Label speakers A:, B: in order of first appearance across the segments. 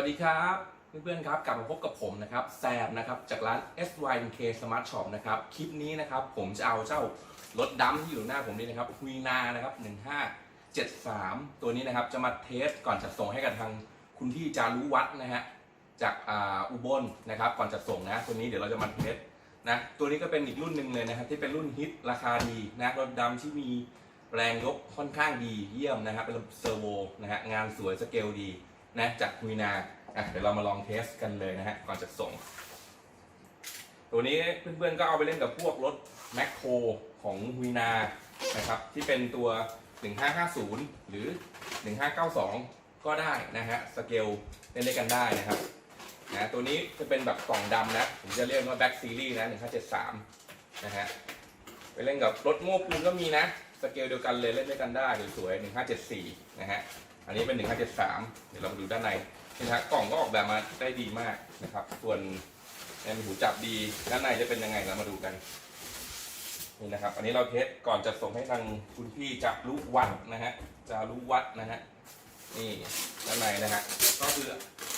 A: วัสดีครับ เพื่อนๆครับกลับมาพบกับผมนะครับแซมนะครับจากร้าน SYNK Smart Shop นะครับคลิปนี้นะครับผมจะเอาเจ้ารถดำที่อยู่หน้าผมนี่นะครับฮุยนานะครับ1573 ตัวนี้นะครับจะมาเทสก่อนจัดส่งให้กับทางคุณพี่จารุวัฒน์นะฮะจากอ่าอุบลนะครับก่อนจัดส่งนะตัวนี้เดี๋ยวเราจะมาเทสนะตัวนี้ก็เป็นอีกรุ่นหนึ่งเลยนะครับที่เป็นรุ่นฮิตราคาดีนะรถดำที่มีแรงยกค่อนข้างดีเยี่ยมนะครับเป็นระบบเซอร์โวนะฮะงานสวยสเกลดีนะจากฮุยนา อะเดี๋ยวเรามาลองเทสกันเลยนะฮะก่อนจะส่ง ตัวนี้เพื่อนๆก็เอาไปเล่นกับพวกรถแมคโครของฮุยนานะครับที่เป็นตัว 1550 หรือ 1592 ก็ได้นะฮะสเกลเล่นได้กันได้นะครับนะตัวนี้จะเป็นแบบกล่องดำนะ ผมจะเรียกว่าแบ็กซีรีส์นะ 1573 นะฮะไปเล่นกับรถโม้ปูนก็มีนะ สเกลเดียวกันเลยเล่นได้กันได้สวยๆ1574 นะฮะ อันนี้เป็น 1573 เดี๋ยวเรามาดูด้านใน นะฮะกล่องก็ออกแบบมาได้ดีมากนะครับ ส่วนในหูจับดีด้านในจะเป็นยังไงเรามาดูกันนี่นะครับ อันนี้เราเทสก่อนจะส่งให้ทางคุณพี่จับรุวัดนะฮะจารุวัดนะฮะนี่ด้านในนะฮะก็คือ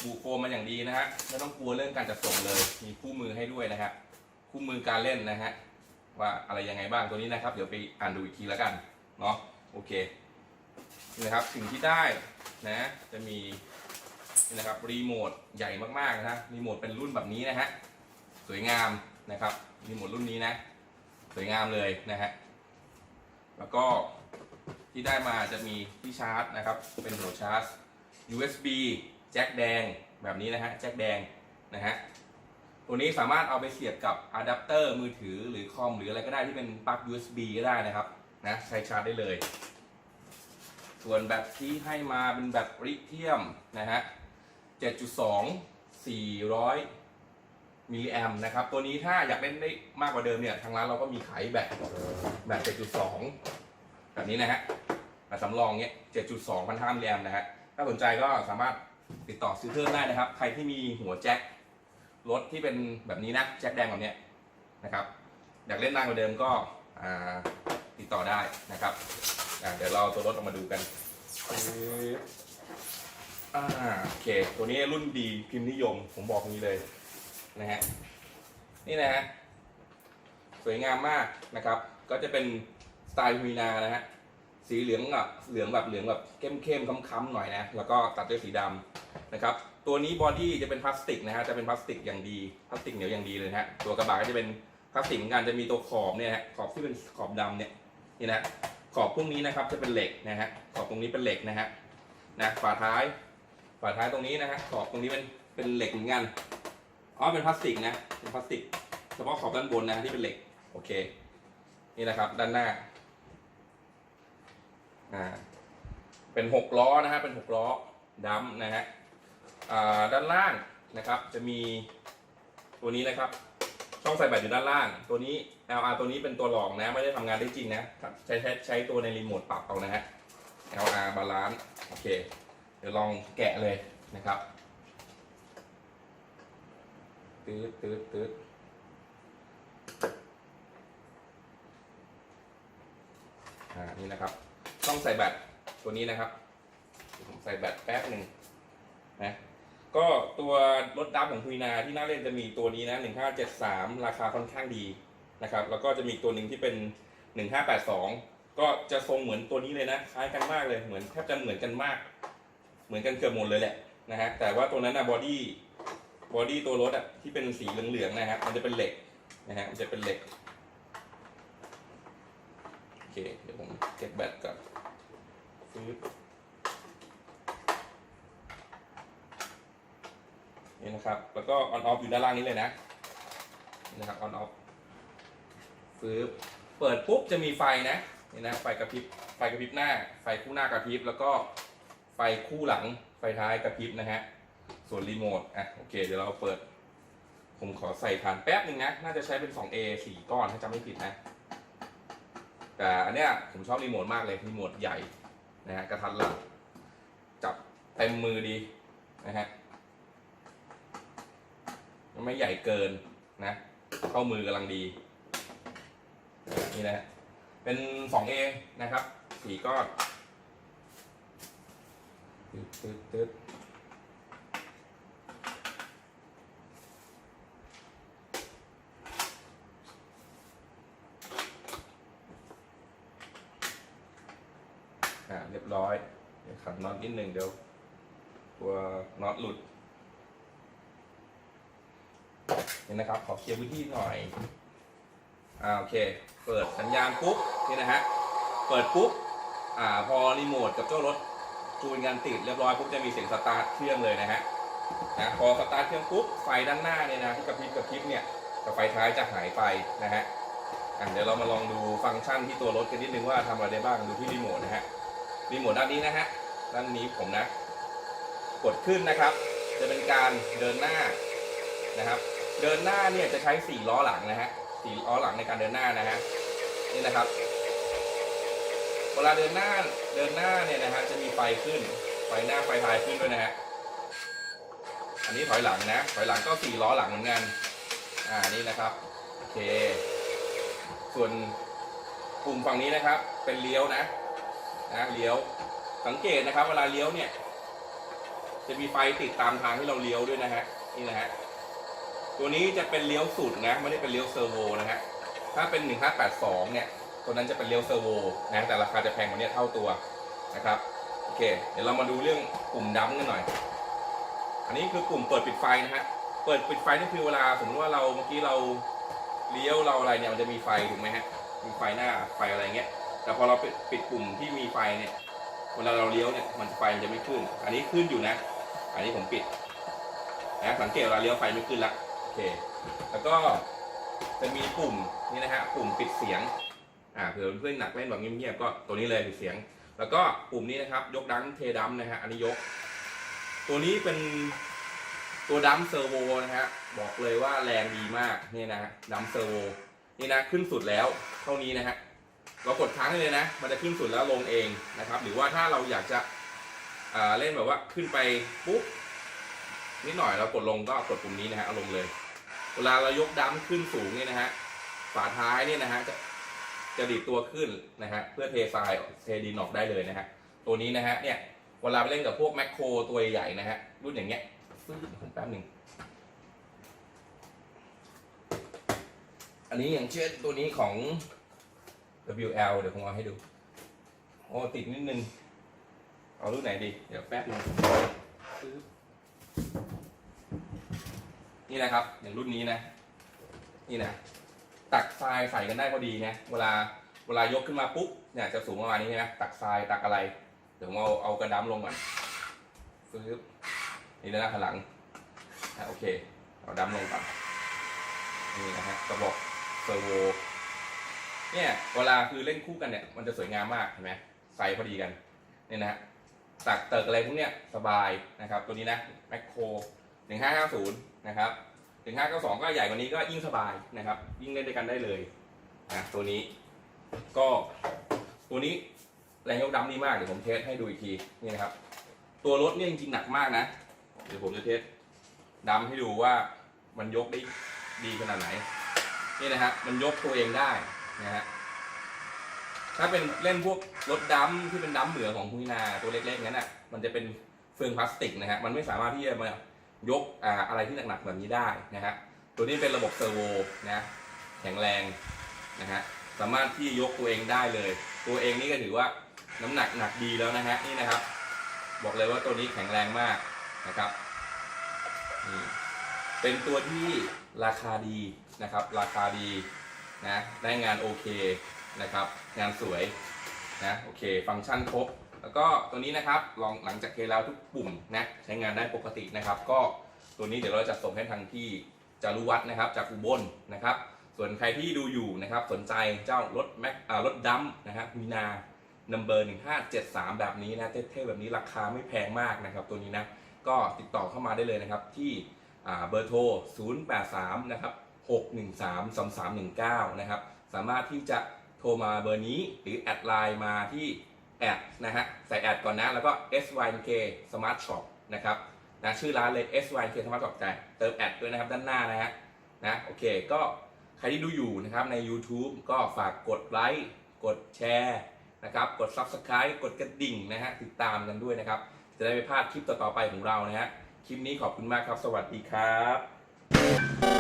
A: บูโฟมมันอย่างดีนะฮะไม่ต้องกลัวเรื่องการจัดส่งเลย มีคู่มือให้ด้วยนะฮะคู่มือการเล่นนะฮะว่าอะไรยังไงบ้างตัวนี้นะครับ เดี๋ยวไปอ่านดูอีกทีแล้วกันเนาะโอเคนี่นะครับสิ่งที่ได้นะ จะมี นะครับรีโมทใหญ่มากๆนะรีโมทเป็นรุ่นแบบนี้นะฮะสวยงามนะครับรีโมทรุ่นนี้นะ สวยงามเลยนะฮะแล้วก็ที่ได้มาจะมีที่ชาร์จนะครับ เป็นหัวชาร์จ USB แจ็คแดงแบบนี้นะฮะแจ็คแดงนะฮะตัวนี้สามารถเอาไปเสียบกับอะแดปเตอร์มือถือหรือคอมหรืออะไรก็ได้ที่เป็นปลั๊ก USB ก็ได้นะครับนะใช้ชาร์จได้เลย ส่วนแบตที่ให้มาเป็นแบตลิเธียมนะฮะ 7.2 400มิลลิแอมนะครับ ตัวนี้ถ้าอยากเล่นได้มากกว่าเดิมเนี่ย ทางร้านเราก็มีขายแบตแบต7.2 แบบนี้นะฮะแบตสำรองเนี้ย7.2พันห้ามิลลิแอมนะฮะ ถ้าสนใจก็สามารถติดต่อซื้อเพิ่มได้นะครับ ใครที่มีหัวแจ็ครถที่เป็นแบบนี้นะ แจ็คแดงแบบเนี้ยนะครับ อยากเล่นนานกว่าเดิมก็ติดต่อได้นะครับเดี๋ยวเราเอตัวรถออกมาดูกันอ่า เค ตัวนี้รุ่นดีพิมพ์นิยม ผมบอกนี้เลยนะฮะ นี่นะฮะ สวยงามมากนะครับ ก็จะเป็นสไตล์วีนานะฮะ สีเหลืองแบบเหลืองแบบเหลืองแบบเข้มๆค้ำๆหน่อยนะ แล้วก็ตัดด้วยสีดำนะครับ ตัวนี้บอดี้จะเป็นพลาสติกนะฮะ จะเป็นพลาสติกอย่างดี พลาสติกเหนียวอย่างดีเลยนะฮะ ตัวกระบะก็จะเป็นพลาสติกเหมือนกันจะมีตัวขอบเนี่ยฮะ ขอบที่เป็นขอบดำเนี่ย นี่นะ ขอบพวกนี้นะครับจะเป็นเหล็กนะฮะ ขอบตรงนี้เป็นเหล็กนะฮะ นะ ฝาท้าย ฝาท้ายตรงนี้นะฮะขอบตรงนี้เป็นเป็นเหล็กเหมือนกันอ๋อเป็นพลาสติกนะเป็นพลาสติกเฉพาะขอบด้านบนนะที่เป็นเหล็กโอเค นี่นะครับด้านหน้าอ่าเป็นหกล้อนะฮะเป็นหกล้อดำนะฮะอ่าด้านล่างนะครับ จะมีตัวนี้นะครับ ช่องใส่แบตอยู่ด้านล่าง ตัวนี้ LR ตัวนี้เป็นตัวหลอกนะ ไม่ได้ทำงานได้จริงนะ ใช้ใช้ใช้ตัวในรีโมทปรับเอานะฮะ LR บาลานซ์โอเค เดี๋ยวลองแกะเลยนะครับตืดตืดตืดอ่านี่นะครับช่องใส่แบตตัวนี้นะครับผมใส่แบตแป๊บหนึ่งนะก็ตัวรถดับของคุยนาที่น่าเล่นจะมีตัวนี้นะ 1573 ราคาค่อนข้างดีนะครับ แล้วก็จะมีตัวหนึ่งที่เป็น 1582 ก็จะทรงเหมือนตัวนี้เลยนะ คล้ายกันมากเลย เหมือนแทบจะเหมือนกันมาก เหมือนกันเกือบหมดเลยแหละนะฮะแต่ว่าตัวนั้นนะบอดี้บอดี้ตัวรถอะที่เป็นสีเหลืองๆนะฮะมันจะเป็นเหล็กนะฮะมันจะเป็นเหล็กโอเคเดี๋ยวผมเก็บแบตก่อนฟื้นนี่นะครับ แล้วก็ on off อยู่ด้านล่างนี้เลยนะนี่นะครับ on off ฟื้บเปิดปุ๊บจะมีไฟนะนี่นะไฟกระพริบไฟกระพริบหน้า ไฟคู่หน้ากระพริบแล้วก็ ฟคู่หลังไฟท้ายกระพริบนะฮะ ส่วนรีโมทอะโอเค เดี๋ยวเราเปิด ผมขอใส่ผ่านแป๊บหนึ่งนะ น่าจะใช้เป็น 2A 4 ก้อนถ้าจำไม่ผิดนะ แต่อันเนี้ยผมชอบรีโมทมากเลยรีโมทใหญ่นะฮะกระทัดรัดจับเต็มมือดีนะฮะไม่ใหญ่เกินนะ เข้ามือกำลังดีนี่นะฮะเป็น 2A นะครับสี่ก้อน ตึ๊ดตึ๊ดอ่าเรียบร้อยเดี๋ยวขัดน็อตนิดหนึ่งเดี๋ยวตัวน็อตหลุดนี่นะครับ ขอเคลียร์พื้นที่หน่อยอ่าโอเค เปิดสัญญาณปุ๊บนี่นะฮะ เปิดปุ๊บอ่าพอรีโมทกับเจ้ารถ จูนกันติดเรียบร้อยปุ๊บจะมีเสียงสตาร์ทเครื่องเลยนะฮะนะพอสตาร์ทเครื่องปุ๊บไฟด้านหน้าเนี่ยนะที่กระพริบกระพริบเนี่ยกับไฟท้ายจะหายไปนะฮะอะเดี๋ยวเรามาลองดูฟังก์ชันที่ตัวรถกันนิดนึงว่าทำอะไรได้บ้างดูที่รีโมทนะฮะรีโมทด้านนี้นะฮะด้านนี้ผมนะ กดขึ้นนะครับ จะเป็นการเดินหน้านะครับ เดินหน้าเนี่ยจะใช้สี่ล้อหลังนะฮะสี่ล้อหลังในการเดินหน้านะฮะนี่นะครับ วลาเดินหน้าเดินหน้าเนี่ยนะฮะจะมีไฟขึ้นไฟหน้าไฟท้ายขึ้นด้วยนะฮะอันนี้ถอยหลังนะถอยหลังก็สี่ล้อหลังเหมือนกันอ่านี่นะครับโอเค ส่วนปุ่มฝั่งนี้นะครับ เป็นเลี้ยวนะนะเลี้ยวสังเกตนะครับ เวลาเลี้ยวเนี่ย จะมีไฟติดตามทางที่เราเลี้ยวด้วยนะฮะนี่นะฮะตัวนี้จะเป็นเลี้ยวสุดนะไม่ได้เป็นเลี้ยวเซอร์โวนะฮะถ้าเป็น 1582 เนี่ย ตัวนั้นจะเป็นเลี้ยวเซอร์โวนะแต่ราคาจะแพงกว่านี้เท่าตัวนะครับโอเค เดี๋ยวเรามาดูเรื่องปุ่มดัมกันหน่อย อันนี้คือปุ่มเปิดปิดไฟนะฮะเปิดปิดไฟนี่คือเวลาสมมติว่าเราเมื่อกี้เราเลี้ยวเราอะไรเนี่ยมันจะมีไฟถูกไหมฮะมีไฟหน้าไฟอะไรเงี้ย แต่พอเราปิดปิดปุ่มที่มีไฟเนี่ยเวลาเราเลี้ยวเนี่ยมันไฟมันจะไม่ขึ้น อันนี้ขึ้นอยู่นะ อันนี้ผมปิดนะสังเกตเวลาเลี้ยวไฟไม่ขึ้นละโอเค แล้วก็จะมีปุ่มนี่นะฮะปุ่มปิดเสียง อ่าเผื่อเพื่อนหนักเล่นแบบเงียบๆก็ตัวนี้เลยปิดเสียง แล้วก็ปุ่มนี้นะครับ ยกดัมเทดัมนะฮะอันนี้ยก ตัวนี้เป็นตัวดัมเซอร์โวนะฮะบอกเลยว่าแรงดีมากนี่นะฮะดัมเซอร์โวนี่นะขึ้นสุดแล้วเท่านี้นะฮะเรากดค้างได้เลยนะ มันจะขึ้นสุดแล้วลงเองนะครับ หรือว่าถ้าเราอยากจะอ่าเล่นแบบว่าขึ้นไปปุ๊บนิดหน่อยเรากดลงก็กดปุ่มนี้นะฮะเอาลงเลย เวลาเรายกดัมขึ้นสูงเนี่ยนะฮะฝาท้ายเนี่ยนะฮะจะ จะดีดตัวขึ้นนะฮะเพื่อเททรายเทดินออกได้เลยนะฮะตัวนี้นะฮะเนี่ยเวลาไปเล่นกับพวกแมคโครตัวใหญ่นะฮะรุ่นอย่างเงี้ยซึ่งผมแป๊บหนึ่งอันนี้อย่างเช่นตัวนี้ของ WL เดี๋ยวผมเอาให้ดูโอ้ติดนิดนึง เอารุ่นไหนดี เดี๋ยวแป๊บนึงนี่นะครับ อย่างรุ่นนี้นะ นี่นะ ตักทรายใส่กันได้พอดีนะเวลาเวลายกขึ้นมาปุ๊บเนี่ยจะสูงประมาณนี้ใช่ไหมตักทรายตักอะไรเดี๋ยวผมเอาเอากระดัมลงก่อนปึ๊บนี่นะข้างหลังโอเคเอาดัมลงก่อนนี่นะฮะกระบอกเซอร์โวเนี่ยเวลาคือเล่นคู่กันเนี่ยมันจะสวยงามมากเห็นไหมไซส์พอดีกันเนี่ยนะฮะตักเติกอะไรพวกเนี้ยสบายนะครับ ตัวนี้นะแมคโคร1550นะครับ 1592ก็ใหญ่กว่านี้ก็ยิ่งสบายนะครับ ยิ่งเล่นด้วยกันได้เลยนะตัวนี้ ก็ตัวนี้แรงยกดัมดีมากเดี๋ยวผมเทสให้ดูอีกทีนี่นะครับ ตัวรถเนี่ยจริงๆหนักมากนะเดี๋ยวผมจะเทสดัมให้ดูว่ามันยกได้ดีขนาดไหนนี่นะฮะมันยกตัวเองได้นะฮะถ้าเป็นเล่นพวกรถดัมที่เป็นดัมเหมือของคุยนาตัวเล็กๆงั้นอะมันจะเป็นเฟืองพลาสติกนะฮะมันไม่สามารถที่จะมา ยกออะไรที่หนักๆแบบนี้ได้นะฮะตัวนี้เป็นระบบเซอร์โวนะแข็งแรงนะฮะสามารถที่ยกตัวเองได้เลย ตัวเองนี่ก็ถือว่าน้ำหนักหนักดีแล้วนะฮะนี่นะครับ บอกเลยว่าตัวนี้แข็งแรงมากนะครับนี่เป็นตัวที่ราคาดีนะครับ ราคาดีนะได้งานโอเคนะครับ งานสวยนะโอเค ฟังก์ชันครบ แล้วก็ตัวนี้นะครับลองหลังจากเทแล้วทุกปุ่มนะใช้งานได้ปกตินะครับ ก็ตัวนี้เดี๋ยวเราจะส่งให้ทางที่จารุวัฒนะครับ จากอุบลนะครับ ส่วนใครที่ดูอยู่นะครับสนใจเจ้ารถแม็กรถดัมนะฮะมีนานัมเบอร์หนึ่งห้าเจ็ดสามแบบนี้นะเท่ๆแบบนี้ราคาไม่แพงมากนะครับ ตัวนี้นะก็ติดต่อเข้ามาได้เลยนะครับที่เบอร์โทร 083 นะครับ 613 3319 นะครับ สามารถที่จะโทรมาเบอร์นี้หรือแอดไลน์มาที่ แอดนะฮะใส่แอดก่อนนะ แล้วก็ SYNK Smart Shop นะครับนะชื่อร้านเลย SYNK Smart Shop แต่เติมแอดด้วยนะครับด้านหน้านะฮะนะโอเคก็ใครที่ดูอยู่นะครับใน YouTube ก็ฝากกดไลค์กดแชร์นะครับกด Subscribe กดกระดิ่งนะฮะติดตามกันด้วยนะครับ จะได้ไม่พลาดคลิปต่อๆไปของเรานะฮะคลิปนี้ขอบคุณมากครับ สวัสดีครับ